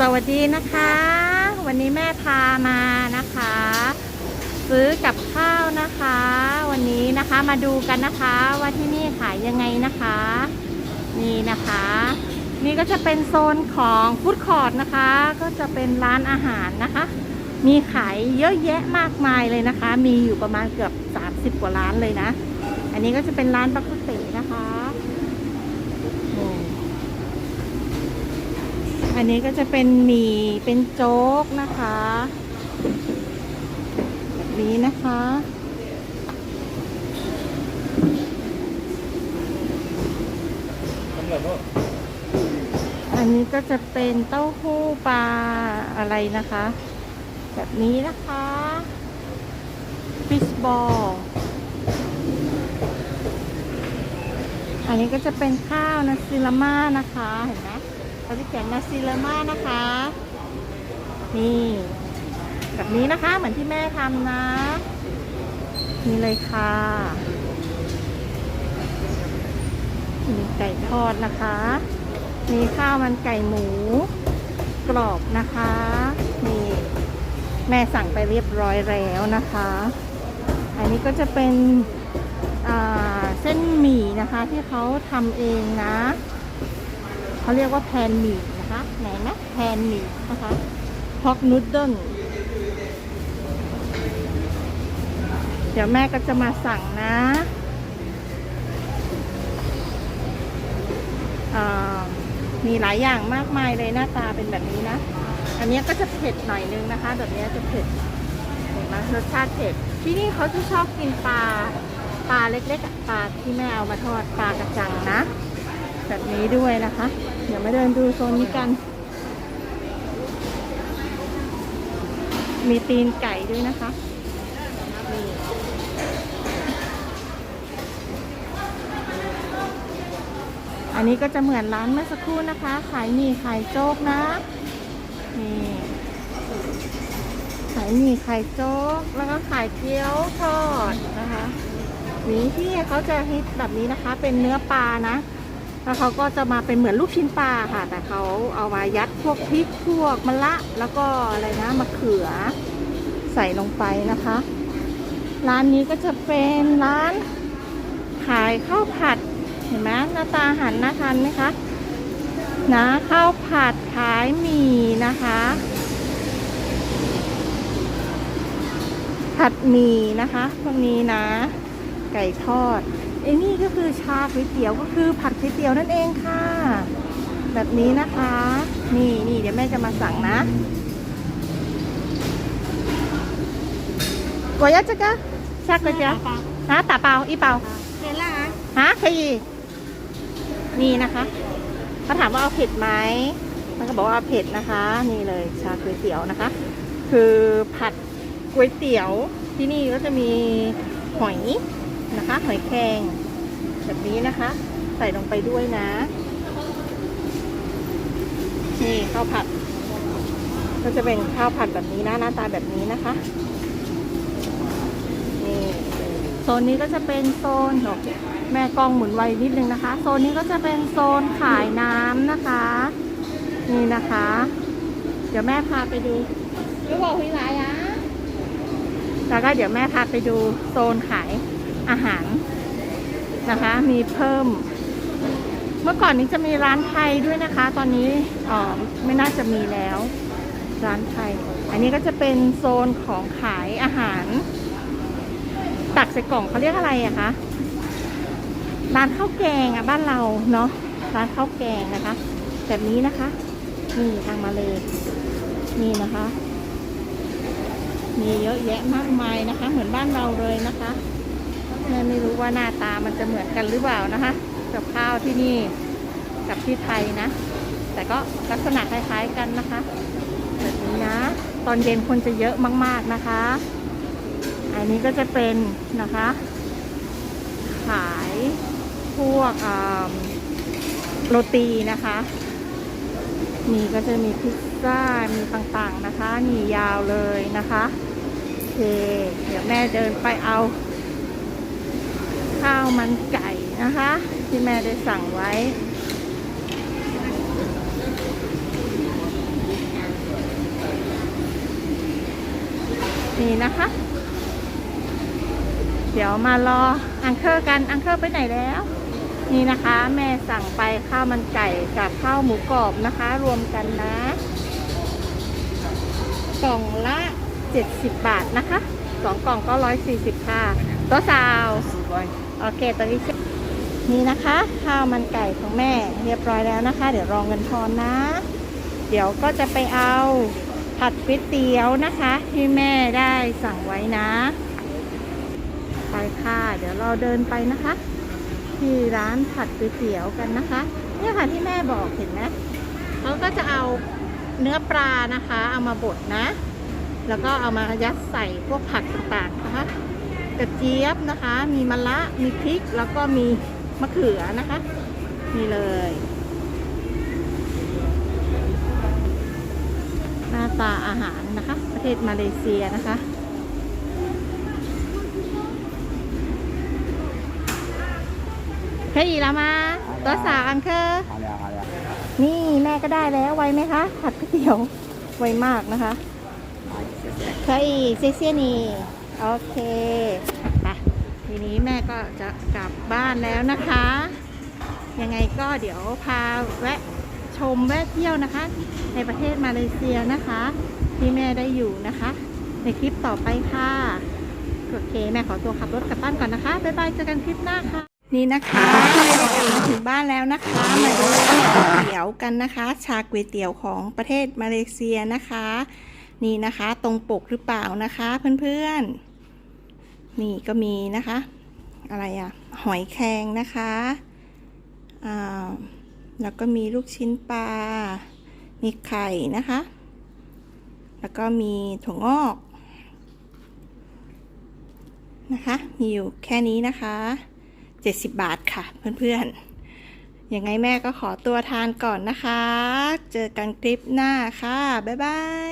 สวัสดีนะคะ วันนี้แม่พามานะคะ ซื้อกับข้าวนะคะ วันนี้นะคะมาดูกันนะคะว่าที่นี่ขายยังไงนะคะ นี่นะคะ นี่ก็จะเป็นโซนของฟู้ดคอร์ทนะคะ ก็จะเป็นร้านอาหารนะคะ มีขายเยอะแยะมากมายเลยนะคะ มีอยู่ประมาณเกือบ 30 กว่าร้านเลยนะ อันนี้ก็จะเป็นร้านบักกุเตนะคะนี่ อันนี้ก็จะเป็นหมี่เป็นโจ๊กนะคะแบบนี้นะคะอันนี้ก็จะเป็นเต้าหู้ปลาอะไรนะคะ แบบนี้นะคะฟิชบอลอันนี้ก็จะเป็นข้าวนาซิลาม่านะคะ เห็นไหม เขาจะเขียนนาซิลม่านะคะ นี่แบบนี้นะคะเหมือนที่แม่ทำนะ นี่เลยค่ะมีไก่ทอดนะคะ มีข้าวมันไก่หมู กรอบนะคะ นี่แม่สั่งไปเรียบร้อยแล้วนะคะ อันนี้ก็จะเป็นเส้นหมี่นะคะที่เขาทำเองนะ เขาเรียกว่าแพนหมี่นะคะ ไหนนะแพนหมี่นะคะฮอกนูดเดิลเดี๋ยวแม่ก็จะมาสั่งนะมีหลายอย่างมากมายเลยหน้าตาเป็นแบบนี้นะ อันนี้ก็จะเผ็ดหน่อยนึงนะคะ แบบนี้จะเผ็ดเห็นไหมรสชาติเผ็ด ที่นี่เขาจะชอบกินปลา ปลาเล็กๆ ปลาที่แม่เอามาทอดปลากระจังนะ แบบนี้ด้วยนะคะ เดี๋ยวมาเดินดูโซนนี้กัน มีตีนไก่ด้วยนะคะอันนี้ก็จะเหมือนร้านเมื่อสักครู่นะคะ ขายหมี่ขายโจ๊กนะนี่ขายหมี่ขายโจ๊กแล้วก็ขายเกี๊ยวทอดนะคะนี่ที่เขาจะฮิตแบบนี้นะคะ เป็นเนื้อปลานะ แล้วเขาก็จะมาเป็นเหมือนลูกชิ้นปลาค่ะ แต่เขาเอามายัดพวกพริกพวกมะละแล้วก็อะไรนะมะเขือใส่ลงไปนะคะ ร้านนี้ก็จะเป็นร้านขายข้าวผัดเห็นไหมหน้าตาอาหันน่าทานไหมคะนะข้าวผัดขายหมี่นะคะ ผัดหมี่นะคะพวกนี้นะ ไก่ทอด ไอ้นี่ก็คือชาก๋วยเตี๋ยวก็คือผัดก๋วยเตี๋ยวนั่นเองค่ะ แบบนี้นะคะ นี่นี่เดี๋ยวแม่จะมาสั่งนะกวยะจะกะชักเลยจ้ะฮะตาเปล่าอีเปล่าเห็นละอะฮะใครอีนี่นะคะเขาถามว่าเอาเผ็ดไหมมันก็บอกว่าเอาเผ็ดนะคะ นี่เลยชาก๋วยเตี๋ยวนะคะ คือผัดก๋วยเตี๋ยวที่นี่ก็จะมีหอย นะคะ หอยแครงแบบนี้นะคะ ใส่ลงไปด้วยนะ นี่ข้าวผัด ก็จะเป็นข้าวผัดแบบนี้นะหน้าตาแบบนี้นะคะนี่โซนนี้ก็จะเป็นโซนโอเคแม่กล้องหมุนไวนิดนึงนะคะ โซนนี้ก็จะเป็นโซนขายน้ำนะคะ นี่นะคะ เดี๋ยวแม่พาไปดูรู้บอกพี่ไรอะแล้วก็เดี๋ยวแม่พาไปดูโซนขาย อาหารนะคะ มีเพิ่ม เมื่อก่อนนี้จะมีร้านไทยด้วยนะคะ ตอนนี้อ๋อไม่น่าจะมีแล้ว ร้านไทย อันนี้ก็จะเป็นโซนของขายอาหาร ตักใส่กล่องเขาเรียกอะไรอะคะร้านข้าวแกงอะบ้านเราเนาะร้านข้าวแกงนะคะ แบบนี้นะคะนี่ทางมาเลยนี่นะคะ มีเยอะแยะมากมายนะคะ เหมือนบ้านเราเลยนะคะ แม่ไม่รู้ว่าหน้าตามันจะเหมือนกันหรือเปล่านะคะกับข้าวที่นี่กับที่ไทยนะ แต่ก็ลักษณะคล้ายๆกันนะคะแบบนี้นะ ตอนเย็นคนจะเยอะมากๆนะคะ อันนี้ก็จะเป็นนะคะ ขายพวกโรตีนะคะนี่ก็จะมีพิซซ่า มีต่างๆนะคะ นี่ยาวเลยนะคะ โอเค เดี๋ยวแม่เดินไปเอา ข้าวมันไก่นะคะ ที่แม่ได้สั่งไว้ นี่นะคะ เดี๋ยวมารออังเคอร์กันอังเคอร์ไปไหนแล้ว นี่นะคะ แม่สั่งไปข้าวมันไก่กับข้าวหมูกรอบนะคะ รวมกันนะกล่องละ 70 บาทนะคะสองกล่องก็ 140 ค่ะตัวสาว โอเคตอนนี้นี่นะคะ ข้าวมันไก่ของแม่เรียบร้อยแล้วนะคะ เดี๋ยวรองเงินทอนนะ เดี๋ยวก็จะไปเอาผัดก๋วยเตี๋ยวนะคะ ที่แม่ได้สั่งไว้นะ ไปค่ะ เดี๋ยวเราเดินไปนะคะ ที่ร้านผัดก๋วยเตี๋ยวกันนะคะเนี่ยค่ะที่แม่บอกเห็นไหมเขาก็จะเอาเนื้อปลานะคะ เอามาบดนะ แล้วก็เอามายัดใส่พวกผักต่างๆนะคะ ระเจี๊ยบนะคะ มีมะระมีพริกแล้วก็มีมะเขือนะคะ นี่เลยหน้าตาอาหารนะคะ ประเทศมาเลเซียนะคะเคยอีแล้วมาตัวสาอังเคอร์นี่แม่ก็ได้แล้วไวไหมคะ ผัดก๋วยเตี๋ยวไวมากนะคะเคยเซเซียนี่ โอเคค่ะทีนี้แม่ก็จะกลับบ้านแล้วนะคะ ยังไงก็เดี๋ยวพาแวะชมแวะเที่ยวนะคะ ในประเทศมาเลเซียนะคะ ที่แม่ได้อยู่นะคะ ในคลิปต่อไปค่ะ โอเค แม่ขอตัวขับรถกลับบ้านก่อนนะคะ บ๊ายบายเจอกันคลิปหน้าค่ะ นี่นะคะมาถึงบ้านแล้วนะคะ มาดูก๋วยเตี๋ยวกันนะคะ ชาก๋วยเตี๋ยวของประเทศมาเลเซียนะคะ นี่นะคะ ตรงปกหรือเปล่านะคะ เพื่อนๆ นี่ก็มีนะคะ อะไรอะหอยแครงนะคะอ่าแล้วก็มีลูกชิ้นปลา มีไข่นะคะ แล้วก็มีถั่วงอกนะคะ มีอยู่แค่นี้นะคะ 70 บาทค่ะเพื่อนๆ ยังไงแม่ก็ขอตัวทานก่อนนะคะ เจอกันคลิปหน้าค่ะ บ๊ายบาย